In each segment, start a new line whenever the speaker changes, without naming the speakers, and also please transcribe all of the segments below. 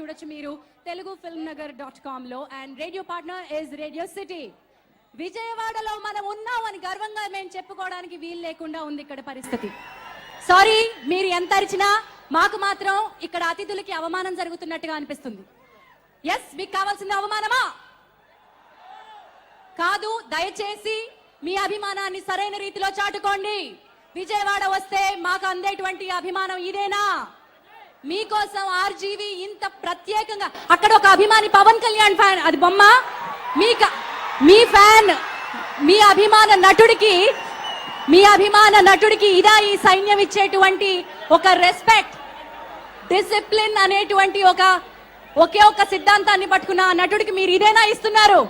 చూడొచ్చు మీరు. Telugu film Nagar dot కామ్లో. And radio partner is radio city విజయవాడలో మనం ఉన్నామని గర్వంగా మేము చెప్పుకోవడానికి వీలు లేకుండా ఉంది ఇక్కడ పరిస్థితి. సారీ మీరు ఎంత అరిచినా మాకు మాత్రం ఇక్కడ అతిథులకి అవమానం జరుగుతున్నట్టుగా అనిపిస్తుంది. ఎస్ మీకు కావాల్సింది అవమానమా? కాదు దయచేసి మీ అభిమానాన్ని సరైన రీతిలో చాటుకోండి. విజయవాడ వస్తే మాకు అందేటువంటి అభిమానం ఇదేనా? మీకోసం ఆర్జీవి ఇంత ప్రత్యేకంగా అక్కడ ఒక అభిమాని పవన్ కళ్యాణ్ ఫ్యాన్. అది బొమ్మ? మీ క- మీ ఫ్యాన్ మీ అభిమాన నటుడికి మీ అభిమాన నటుడికి ఇదా ఈ సైన్యం ఇచ్చేటువంటి ఒక రెస్పెక్ట్ డిసిప్లిన్ అనేటువంటి ఒక ఒకే ఒక సిద్ధాంతాన్ని పట్టుకున్న ఆ నటుడికి మీరు ఇదేనా ఇస్తున్నారు?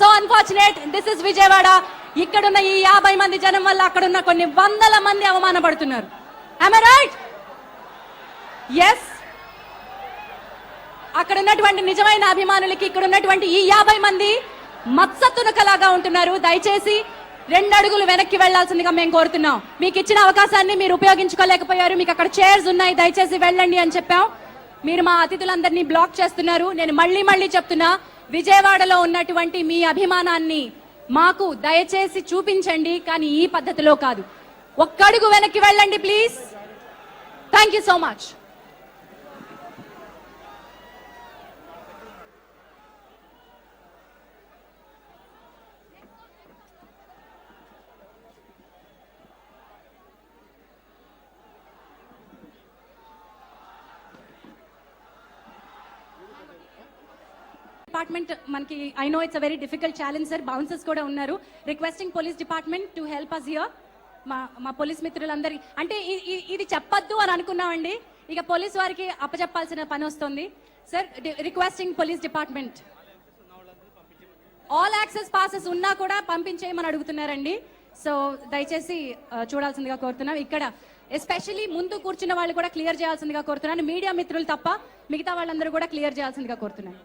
So unfortunate this is Vijayawada. ఇక్కడున్న ఈ యాభై మంది జనం వల్ల అక్కడున్న కొన్ని వందల మంది అవమానపడుతున్నారు. రైట్ ఎస్ అక్కడ ఉన్నటువంటి నిజమైన అభిమానులకి ఇక్కడ ఉన్నటువంటి ఈ యాభై మంది మత్సతునకలాగా ఉంటున్నారు. దయచేసి రెండు అడుగులు వెనక్కి వెళ్ళాల్సిందిగా మేము కోరుతున్నాం. మీకు ఇచ్చిన అవకాశాన్ని మీరు ఉపయోగించుకోలేకపోయారు. మీకు అక్కడ చైర్స్ ఉన్నాయి. దయచేసి వెళ్ళండి అని చెప్పాం. మీరు మా అతిథులందరినీ బ్లాక్ చేస్తున్నారు. నేను మళ్ళీ మళ్ళీ చెప్తున్నా విజయవాడలో ఉన్నటువంటి మీ అభిమానాన్ని మాకు దయచేసి చూపించండి. కానీ ఈ పద్ధతిలో కాదు. ఒక్కడుగు వెనక్కి వెళ్ళండి please thank you so much department మనకి I know it's a very difficult challenge sir bouncers కూడా ఉన్నారు. Requesting police department to help us here మా మా పోలీస్ మిత్రులందరి అంటే ఇది చెప్పొద్దు అని అనుకున్నామండి. ఇక పోలీస్ వారికి అప్పచెప్పాల్సిన పని వస్తుంది. Sir requesting police department all access passes ఉన్నా కూడా పంపించేయమని అడుగుతున్నారండి. సో దయచేసి చూడాల్సిందిగా కోరుతున్నాం. ఇక్కడ ఎస్పెషల్లీ ముందు కూర్చున్న వాళ్ళు కూడా క్లియర్ చేయాల్సిందిగా కోరుతున్నాను. మీడియా మిత్రులు తప్ప మిగతా వాళ్ళందరూ కూడా క్లియర్ చేయాల్సిందిగా కోరుతున్నాను.